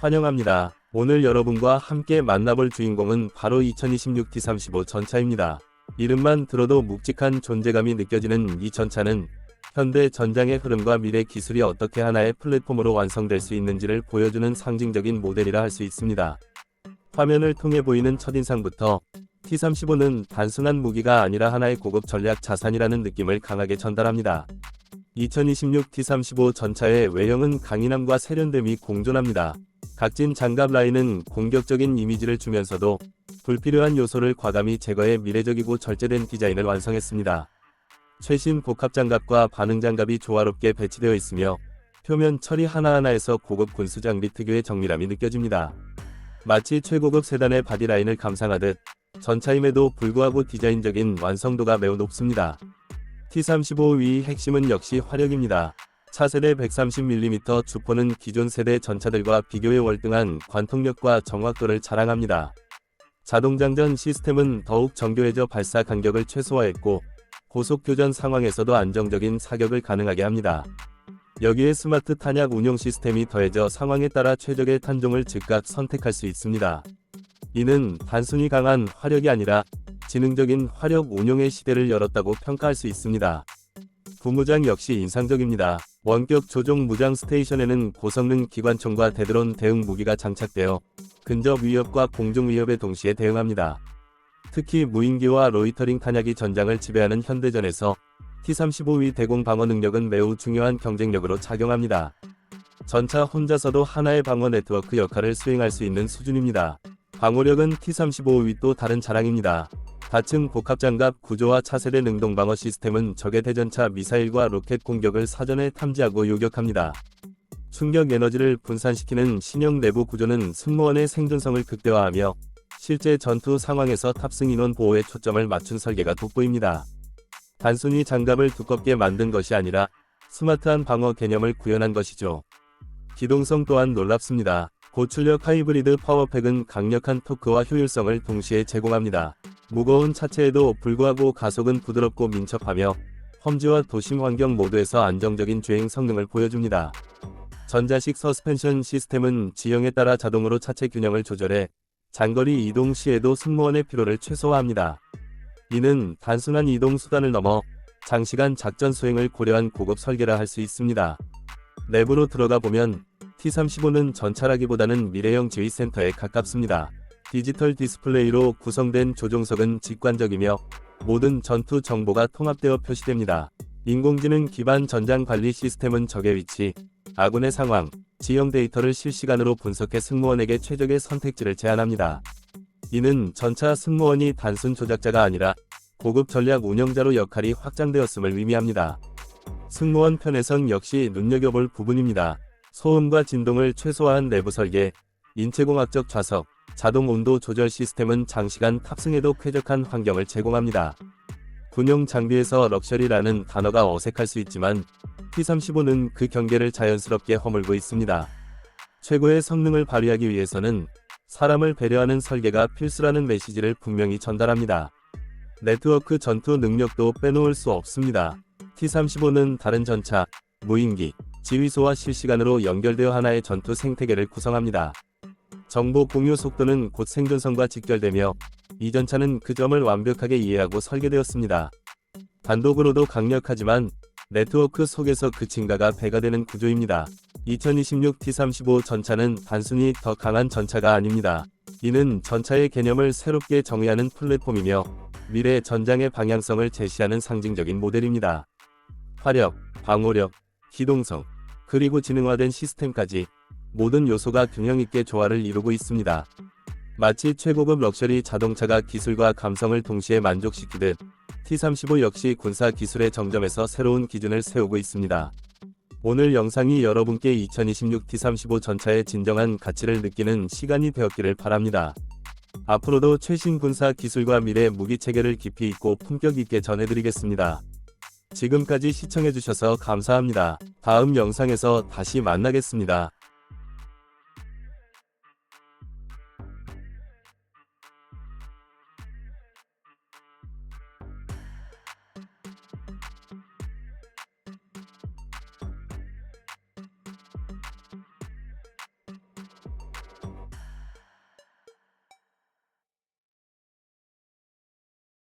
환영합니다. 오늘 여러분과 함께 만나볼 주인공은 바로 2026 T35 전차입니다. 이름만 들어도 묵직한 존재감이 느껴지는 이 전차는 현대 전장의 흐름과 미래 기술이 어떻게 하나의 플랫폼으로 완성될 수 있는지를 보여주는 상징적인 모델이라 할 수 있습니다. 화면을 통해 보이는 첫인상부터 T-35는 단순한 무기가 아니라 하나의 고급 전략 자산이라는 느낌을 강하게 전달합니다. 2026 T-35 전차의 외형은 강인함과 세련됨이 공존합니다. 각진 장갑 라인은 공격적인 이미지를 주면서도 불필요한 요소를 과감히 제거해 미래적이고 절제된 디자인을 완성했습니다. 최신 복합 장갑과 반응 장갑이 조화롭게 배치되어 있으며 표면 처리 하나하나에서 고급 군수 장비 특유의 정밀함이 느껴집니다. 마치 최고급 세단의 바디라인을 감상하듯 전차임에도 불구하고 디자인적인 완성도가 매우 높습니다. T-35의 핵심은 역시 화력입니다. 차세대 130mm 주포는 기존 세대 전차들과 비교해 월등한 관통력과 정확도를 자랑합니다. 자동장전 시스템은 더욱 정교해져 발사 간격을 최소화했고 고속 교전 상황에서도 안정적인 사격을 가능하게 합니다. 여기에 스마트 탄약 운용 시스템이 더해져 상황에 따라 최적의 탄종을 즉각 선택할 수 있습니다. 이는 단순히 강한 화력이 아니라 지능적인 화력 운용의 시대를 열었다고 평가할 수 있습니다. 부무장 역시 인상적입니다. 원격 조종 무장 스테이션에는 고성능 기관총과 대드론 대응 무기가 장착되어 근접 위협과 공중 위협에 동시에 대응합니다. 특히 무인기와 로이터링 탄약이 전장을 지배하는 현대전에서 T-35의 대공 방어 능력은 매우 중요한 경쟁력으로 작용합니다. 전차 혼자서도 하나의 방어 네트워크 역할을 수행할 수 있는 수준입니다. 방어력은 T-35의 또 다른 자랑입니다. 다층 복합장갑 구조와 차세대 능동 방어 시스템은 적의 대전차 미사일과 로켓 공격을 사전에 탐지하고 요격합니다. 충격 에너지를 분산시키는 신형 내부 구조는 승무원의 생존성을 극대화하며 실제 전투 상황에서 탑승 인원 보호에 초점을 맞춘 설계가 돋보입니다. 단순히 장갑을 두껍게 만든 것이 아니라 스마트한 방어 개념을 구현한 것이죠. 기동성 또한 놀랍습니다. 고출력 하이브리드 파워팩은 강력한 토크와 효율성을 동시에 제공합니다. 무거운 차체에도 불구하고 가속은 부드럽고 민첩하며 험지와 도심 환경 모두에서 안정적인 주행 성능을 보여줍니다. 전자식 서스펜션 시스템은 지형에 따라 자동으로 차체 균형을 조절해 장거리 이동 시에도 승무원의 피로를 최소화합니다. 이는 단순한 이동 수단을 넘어 장시간 작전 수행을 고려한 고급 설계라 할 수 있습니다. 내부로 들어가 보면 T-35는 전차라기보다는 미래형 지휘센터에 가깝습니다. 디지털 디스플레이로 구성된 조종석은 직관적이며 모든 전투 정보가 통합되어 표시됩니다. 인공지능 기반 전장 관리 시스템은 적의 위치, 아군의 상황, 지형 데이터를 실시간으로 분석해 승무원에게 최적의 선택지를 제안합니다. 이는 전차 승무원이 단순 조작자가 아니라 고급 전략 운영자로 역할이 확장되었음을 의미합니다. 승무원 편에선 역시 눈여겨볼 부분입니다. 소음과 진동을 최소화한 내부 설계, 인체공학적 좌석, 자동 온도 조절 시스템은 장시간 탑승에도 쾌적한 환경을 제공합니다. 군용 장비에서 럭셔리라는 단어가 어색할 수 있지만 T-35는 그 경계를 자연스럽게 허물고 있습니다. 최고의 성능을 발휘하기 위해서는 사람을 배려하는 설계가 필수라는 메시지를 분명히 전달합니다. 네트워크 전투 능력도 빼놓을 수 없습니다. T-35는 다른 전차, 무인기, 지휘소와 실시간으로 연결되어 하나의 전투 생태계를 구성합니다. 정보 공유 속도는 곧 생존성과 직결되며 이 전차는 그 점을 완벽하게 이해하고 설계되었습니다. 단독으로도 강력하지만 네트워크 속에서 그 증가가 배가 되는 구조입니다. 2026 T-35 전차는 단순히 더 강한 전차가 아닙니다. 이는 전차의 개념을 새롭게 정의하는 플랫폼이며 미래 전장의 방향성을 제시하는 상징적인 모델입니다. 화력, 방호력, 기동성, 그리고 지능화된 시스템까지 모든 요소가 균형 있게 조화를 이루고 있습니다. 마치 최고급 럭셔리 자동차가 기술과 감성을 동시에 만족시키듯 T-35 역시 군사 기술의 정점에서 새로운 기준을 세우고 있습니다. 오늘 영상이 여러분께 2026 T-35 전차의 진정한 가치를 느끼는 시간이 되었기를 바랍니다. 앞으로도 최신 군사 기술과 미래 무기 체계를 깊이 있고 품격 있게 전해드리겠습니다. 지금까지 시청해주셔서 감사합니다. 다음 영상에서 다시 만나겠습니다.